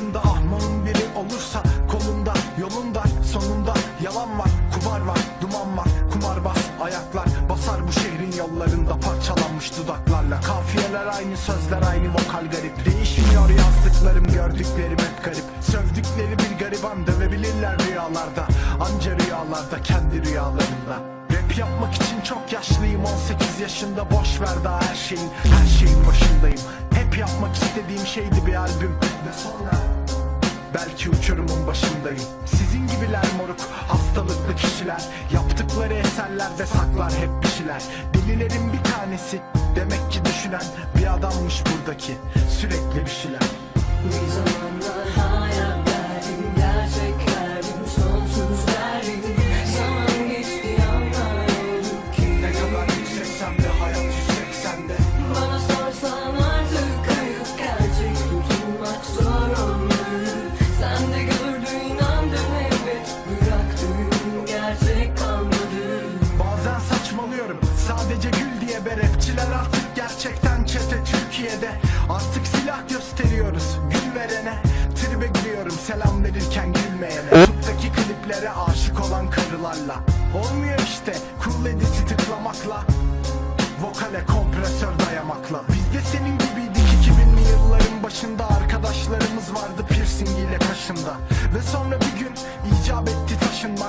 yollarında ahmanın biri olursa Kolunda yolunda sonunda yalan var Kumar var duman var kumarbaz ayaklar Basar bu şehrin yollarında parçalanmış dudaklarla. Kafiyeler aynı sözler aynı vokal garip. Değişmiyor yazdıklarım gördüklerim hep garip. Sövdükleri bir gariban dövebilirler rüyalarda. Anca rüyalarda kendi rüyalarında. Rap yapmak için çok yaşlıyım 18 yaşında boş ver daha her şeyin her şeydi bir albüm. Ve sonra Belki uçurumun başındayım. Sizin gibiler moruk hastalıklı kişiler. Yaptıkları eserlerde saklar hep bir şeyler. Delilerin bir tanesi Demek ki düşünen bir adammış buradaki. Sürekli bir şeyler be rapçiler artık gerçekten çete Türkiye'de. Artık silah gösteriyoruz gül verene. Tribe giriyorum selam verirken gülmeyene. Youtube'daki kliplere aşık olan karılarla. Olmuyor işte cool edit'i tıklamakla. Vokale kompresör dayamakla. Biz de senin gibiydik 2000'li yılların başında. Arkadaşlarımız vardı piercing ile kaşında. Ve sonra bir gün icap etti taşınmak